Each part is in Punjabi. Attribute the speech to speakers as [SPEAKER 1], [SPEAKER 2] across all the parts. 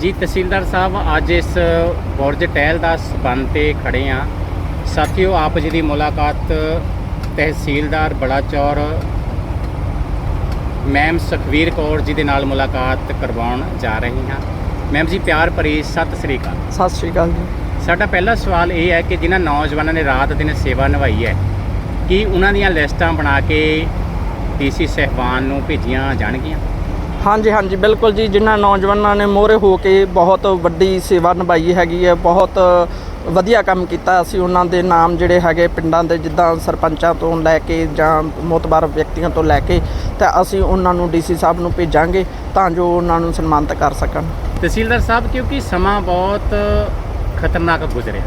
[SPEAKER 1] ਜੀ ਤਹਿਸੀਲਦਾਰ ਸਾਹਿਬ ਅੱਜ ਇਸ ਬੁਰਜ ਟਹਿਲ ਦਾ ਸਬੰਧ ਤੇ ਖੜੇ ਆ ਸਾਥੀਓ ਆਪ ਜੀ ਦੀ ਮੁਲਾਕਾਤ ਤਹਿਸੀਲਦਾਰ ਬੜਾਚੌਰ ਮੈਮ ਸੁਖਵੀਰ ਕੌਰ ਜੀ ਦੇ ਨਾਲ ਮੁਲਾਕਾਤ ਕਰਵਾਉਣ ਜਾ ਰਹੀ ਹਾਂ। ਮੈਮ ਜੀ ਪਿਆਰ ਭਰੀ ਸਤਿ ਸ੍ਰੀ ਅਕਾਲ।
[SPEAKER 2] ਸਤਿ ਸ਼੍ਰੀ ਅਕਾਲ ਜੀ।
[SPEAKER 1] ਸਾਡਾ ਪਹਿਲਾ ਸਵਾਲ ਇਹ ਹੈ ਕਿ ਜਿਨ੍ਹਾਂ ਨੌਜਵਾਨਾਂ ਨੇ ਰਾਤ ਦਿਨ ਸੇਵਾ ਨਿਭਾਈ ਹੈ ਕੀ ਉਹਨਾਂ ਦੀਆਂ ਲਿਸਟਾਂ ਬਣਾ ਕੇ ਡੀਸੀ ਸਹਿਬਾਨ ਨੂੰ ਭੇਜੀਆਂ ਜਾਣਗੀਆਂ?
[SPEAKER 2] ਹਾਂਜੀ ਹਾਂਜੀ, ਬਿਲਕੁਲ ਜੀ, ਜਿਨ੍ਹਾਂ ਨੌਜਵਾਨਾਂ ਨੇ ਮੋਹਰੇ ਹੋ ਕੇ ਬਹੁਤ ਵੱਡੀ ਸੇਵਾ ਨਿਭਾਈ ਹੈਗੀ ਹੈ, ਬਹੁਤ ਵਧੀਆ ਕੰਮ ਕੀਤਾ ਅਸੀਂ ਉਹਨਾਂ ਦੇ ਨਾਮ ਜਿਹੜੇ ਹੈਗੇ ਪਿੰਡਾਂ ਦੇ, ਜਿੱਦਾਂ ਸਰਪੰਚਾਂ ਤੋਂ ਲੈ ਕੇ ਜਾਂ ਮੋਤਬਾਰ ਵਿਅਕਤੀਆਂ ਤੋਂ ਲੈ ਕੇ, ਤਾਂ ਅਸੀਂ ਉਹਨਾਂ ਨੂੰ ਡੀਸੀ ਸਾਹਿਬ ਨੂੰ ਭੇਜਾਂਗੇ ਤਾਂ ਜੋ ਉਹਨਾਂ ਨੂੰ ਸਨਮਾਨਿਤ ਕਰ ਸਕਣ।
[SPEAKER 1] ਤਹਿਸੀਲਦਾਰ ਸਾਹਿਬ, ਕਿਉਂਕਿ ਸਮਾਂ ਬਹੁਤ ਖਤਰਨਾਕ ਗੁਜ਼ਰਿਆ।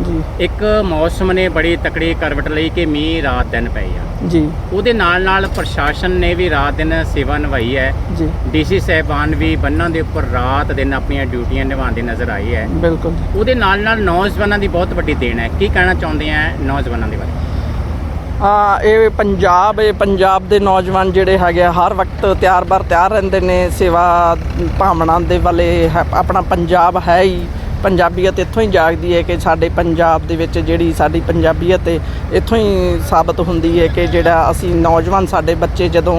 [SPEAKER 2] ਜੀ।
[SPEAKER 1] ਇੱਕ ਮੌਸਮ ਨੇ ਬੜੀ ਤਕੜੀ ਕਰਵਟ ਲਈ ਕਿ ਮੀਂਹ ਰਾਤ ਦਿਨ ਪਏ ਆ।
[SPEAKER 2] ਜੀ।
[SPEAKER 1] ਉਹਦੇ ਨਾਲ ਨਾਲ ਪ੍ਰਸ਼ਾਸਨ ਨੇ ਵੀ ਰਾਤ ਦਿਨ ਸੇਵਾ ਨਿਭਾਈ ਹੈ।
[SPEAKER 2] ਜੀ।
[SPEAKER 1] ਡੀਸੀ ਸਹਿਬਾਨ ਵੀ ਬੰਨਾਂ ਦੇ ਉੱਪਰ ਰਾਤ ਦਿਨ ਆਪਣੀਆਂ ਡਿਊਟੀਆਂ ਨਿਭਾਉਂਦੇ ਨਜ਼ਰ ਆਏ ਹੈ।
[SPEAKER 2] ਬਿਲਕੁਲ
[SPEAKER 1] ਉਹਦੇ ਨਾਲ ਨਾਲ ਨੌਜਵਾਨਾਂ ਦੀ ਬਹੁਤ ਵੱਡੀ ਦੇਣ ਹੈ। ਕੀ ਕਹਿਣਾ ਚਾਹੁੰਦੇ ਆ ਨੌਜਵਾਨਾਂ ਦੇ ਬਾਰੇ?
[SPEAKER 2] ਆ ਇਹ ਪੰਜਾਬ ਇਹ ਪੰਜਾਬ ਦੇ ਨੌਜਵਾਨ ਜਿਹੜੇ ਹੈਗੇ ਆ, ਹਰ ਵਕਤ ਤਿਆਰ ਬਰ ਤਿਆਰ ਰਹਿੰਦੇ ਨੇ। ਸੇਵਾ ਭਾਵਨਾ ਦੇ ਵਾਲੇ ਆਪਣਾ ਪੰਜਾਬ ਹੈ ਹੀ। ਪੰਜਾਬੀਅਤ ਇੱਥੋਂ ਹੀ ਜਾਗਦੀ ਹੈ ਕਿ ਸਾਡੇ ਪੰਜਾਬ ਦੇ ਵਿੱਚ ਜਿਹੜੀ ਸਾਡੀ ਪੰਜਾਬੀਅਤ ਹੈ ਇੱਥੋਂ ਹੀ ਸਾਬਤ ਹੁੰਦੀ ਹੈ ਕਿ ਜਿਹੜਾ ਅਸੀਂ ਨੌਜਵਾਨ ਸਾਡੇ ਬੱਚੇ ਜਦੋਂ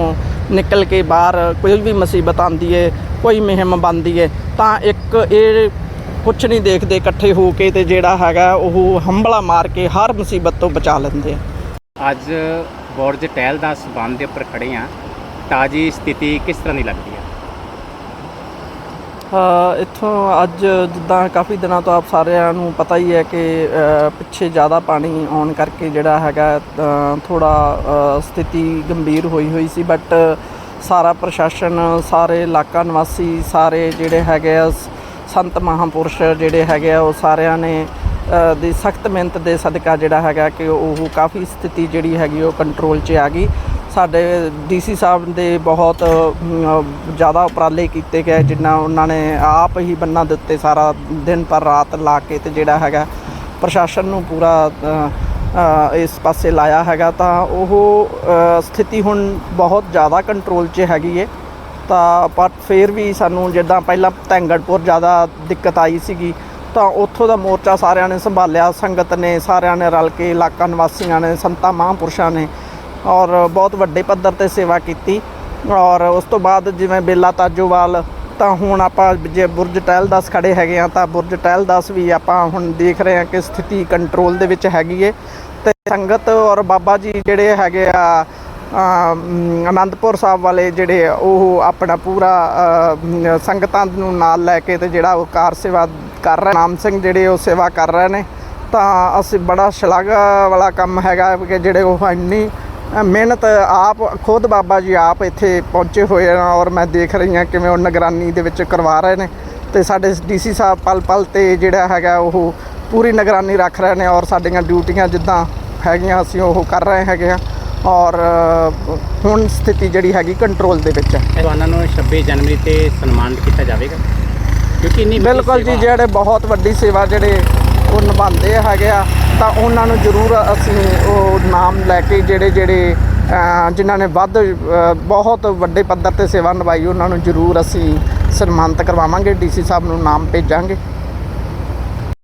[SPEAKER 2] ਨਿਕਲ ਕੇ ਬਾਹਰ ਕੋਈ ਵੀ ਮੁਸੀਬਤ ਆਉਂਦੀ ਹੈ, ਕੋਈ ਮੁਹਿੰਮ ਬਣਦੀ ਹੈ, ਤਾਂ ਇੱਕ ਇਹ ਕੁਛ ਨਹੀਂ ਦੇਖਦੇ ਇਕੱਠੇ ਹੋ ਕੇ ਤੇ ਜਿਹੜਾ ਹੈਗਾ ਉਹ ਹੰਬਲਾ ਮਾਰ ਕੇ ਹਰ ਮੁਸੀਬਤ ਤੋਂ ਬਚਾ ਲੈਂਦੇ ਆ।
[SPEAKER 1] ਅੱਜ ਬੋਰਜ ਟਹਿਲ ਦਾ ਸਬੰਧ ਦੇ ਉੱਪਰ ਖੜੇ ਆ ਤਾਜੀ ਸਥਿਤੀ ਕਿਸ ਤਰ੍ਹਾਂ ਦੀ ਲੱਗਦੀ ਹੈ?
[SPEAKER 2] ਇੱਥੋਂ ਅੱਜ ਜਿੱਦਾਂ ਕਾਫੀ ਦਿਨਾਂ ਤੋਂ ਆਪ ਸਾਰਿਆਂ ਨੂੰ ਪਤਾ ਹੀ ਹੈ ਕਿ ਪਿੱਛੇ ਜ਼ਿਆਦਾ ਪਾਣੀ ਆਉਣ ਕਰਕੇ ਜਿਹੜਾ ਹੈਗਾ ਥੋੜਾ ਸਥਿਤੀ ਗੰਭੀਰ ਹੋਈ ਹੋਈ ਸੀ ਬਟ ਸਾਰਾ ਪ੍ਰਸ਼ਾਸਨ, ਸਾਰੇ ਇਲਾਕਾ ਨਿਵਾਸੀ, ਸਾਰੇ ਜਿਹੜੇ ਹੈਗੇ ਆ, ਸ- ਸੰਤ ਮਹਾਪੁਰਸ਼ ਜਿਹੜੇ ਹੈਗੇ ਆ, ਉਹ ਸਾਰਿਆਂ ਨੇ ਦੀ ਸਖਤ ਮਿਹਨਤ ਦੇ ਸਦਕਾ ਜਿਹੜਾ ਹੈਗਾ ਕਿ ਉਹ ਕਾਫੀ ਸਥਿਤੀ ਜਿਹੜੀ ਹੈਗੀ ਉਹ ਕੰਟਰੋਲ 'ਚ ਆ ਗਈ। ਸਾਡੇ ਡੀਸੀ ਸਾਹਿਬ ਦੇ ਬਹੁਤ ਜ਼ਿਆਦਾ ਉਪਰਾਲੇ ਕੀਤੇ ਗਏ, ਜਿੰਨਾ ਉਹਨਾਂ ਨੇ ਆਪ ਹੀ ਬੰਨਾਂ ਦਿੱਤੇ ਸਾਰਾ ਦਿਨ ਪਰ ਰਾਤ ਲਾ ਕੇ ਤੇ ਜਿਹੜਾ ਹੈਗਾ ਪ੍ਰਸ਼ਾਸਨ ਨੂੰ ਪੂਰਾ ਇਸ ਪਾਸੇ ਲਾਇਆ ਹੈਗਾ, ਤਾਂ ਉਹ ਸਥਿਤੀ ਹੁਣ ਬਹੁਤ ਜ਼ਿਆਦਾ ਕੰਟਰੋਲ 'ਚ ਹੈਗੀ ਏ। ਤਾਂ ਪਰ ਫਿਰ ਵੀ ਸਾਨੂੰ ਜਿੱਦਾਂ ਪਹਿਲਾਂ ਧੈਂਗੜਪੁਰ ਜ਼ਿਆਦਾ ਦਿੱਕਤ ਆਈ ਸੀਗੀ, ਤਾਂ ਉੱਥੋਂ ਦਾ ਮੋਰਚਾ ਸਾਰਿਆਂ ਨੇ ਸੰਭਾਲਿਆ, ਸੰਗਤ ਨੇ ਸਾਰਿਆਂ ਨੇ ਰਲ ਕੇ ਇਲਾਕਾ ਨਿਵਾਸੀਆਂ ਨੇ, ਸੰਤਾਂ ਮਹਾਂਪੁਰਸ਼ਾਂ ਨੇ ਔਰ ਬਹੁਤ ਵੱਡੇ ਪੱਧਰ ਤੇ ਸੇਵਾ ਕੀਤੀ। ਔਰ ਉਸ ਤੋਂ ਬਾਅਦ ਜਿਵੇਂ ਬੇਲਾ ਤਾਜੋਵਾਲ ਤਾਂ ਹੁਣ ਆਪਾਂ ਜੇ ਬੁਰਜ ਟਹਿਲ ਦਾਸ ਖੜੇ ਹੈਗੇ ਆ ਤਾਂ ਬੁਰਜ ਟਹਿਲ ਦਾਸ ਵੀ ਆਪਾਂ ਹੁਣ ਦੇਖ ਰਹੇ ਹਾਂ ਕਿ ਸਥਿਤੀ ਕੰਟਰੋਲ ਦੇ ਵਿੱਚ ਹੈਗੀ ਏ। ਤੇ ਸੰਗਤ ਔਰ ਬਾਬਾ ਜੀ ਜਿਹੜੇ ਹੈਗੇ ਆ ਅਮ, ਆਨੰਦਪੁਰ ਸਾਹਿਬ ਵਾਲੇ ਜਿਹੜੇ ਉਹ ਆਪਣਾ ਪੂਰਾ ਸੰਗਤਾਂ ਨੂੰ ਨਾਲ ਲੈ ਕੇ ਤੇ ਜਿਹੜਾ ਉਹ ਕਾਰ ਸੇਵਾ ਕਰ ਰਹੇ ਨਾਮ ਸਿੰਘ ਜਿਹੜੇ ਉਹ ਸੇਵਾ ਕਰ ਰਹੇ ਨੇ। ਤਾਂ ਅਸੀਂ ਬੜਾ ਸ਼ਲਾਘਾ ਵਾਲਾ ਕੰਮ ਹੈਗਾ ਕਿ ਜਿਹੜੇ ਉਹ ਇੰਨੀ ਮਿਹਨਤ ਆਪ ਖੁਦ ਬਾਬਾ ਜੀ ਆਪ ਇੱਥੇ ਪਹੁੰਚੇ ਹੋਏ ਆ ਔਰ ਮੈਂ ਦੇਖ ਰਹੀ ਹਾਂ ਕਿਵੇਂ ਉਹ ਨਿਗਰਾਨੀ ਦੇ ਵਿੱਚ ਕਰਵਾ ਰਹੇ ਨੇ ਤੇ ਸਾਡੇ ਡੀਸੀ ਸਾਹਿਬ ਪਲ ਪਲ ਤੇ ਜਿਹੜਾ ਹੈਗਾ ਉਹ ਪੂਰੀ ਨਿਗਰਾਨੀ ਰੱਖ ਰਹੇ ਨੇ ਔਰ ਸਾਡੀਆਂ ਡਿਊਟੀਆਂ ਜਿੱਦਾਂ ਹੈਗੀਆਂ ਅਸੀਂ ਉਹ ਕਰ ਰਹੇ ਹੈਗੇ ਆ ਔਰ ਹੁਣ ਸਥਿਤੀ ਜਿਹੜੀ ਹੈਗੀ ਕੰਟਰੋਲ ਦੇ ਵਿੱਚ ਹੈ
[SPEAKER 1] ਜਵਾਨਾਂ ਨੂੰ 26 ਜਨਵਰੀ ਤੇ ਸਨਮਾਨਿਤ ਕੀਤਾ ਜਾਵੇਗਾ? ਕਿਉਂਕਿ ਇੰਨੀ ਵੱਡੀ
[SPEAKER 2] ਬਿਲਕੁਲ ਜੀ ਜਿਹੜੇ ਬਹੁਤ ਵੱਡੀ ਸੇਵਾ ਜਿਹੜੇ ਉਹ ਹੈਗੇ ਆ, ਤਾਂ ਉਹਨਾਂ ਨੂੰ ਜ਼ਰੂਰ ਅਸੀਂ ਉਹ ਨਾਮ ਲੈ ਕੇ ਜਿਹੜੇ ਜਿਹੜੇ ਜਿਨ੍ਹਾਂ ਨੇ ਵੱਧ ਬਹੁਤ ਵੱਡੇ ਪੱਧਰ ਤੇ ਸੇਵਾ ਨਿਭਾਈ, ਉਹਨਾਂ ਨੂੰ ਜ਼ਰੂਰ ਅਸੀਂ ਸਨਮਾਨਿਤ ਕਰਵਾਵਾਂਗੇ, ਡੀਸੀ ਸਾਹਿਬ ਨੂੰ ਨਾਮ ਭੇਜਾਂਗੇ।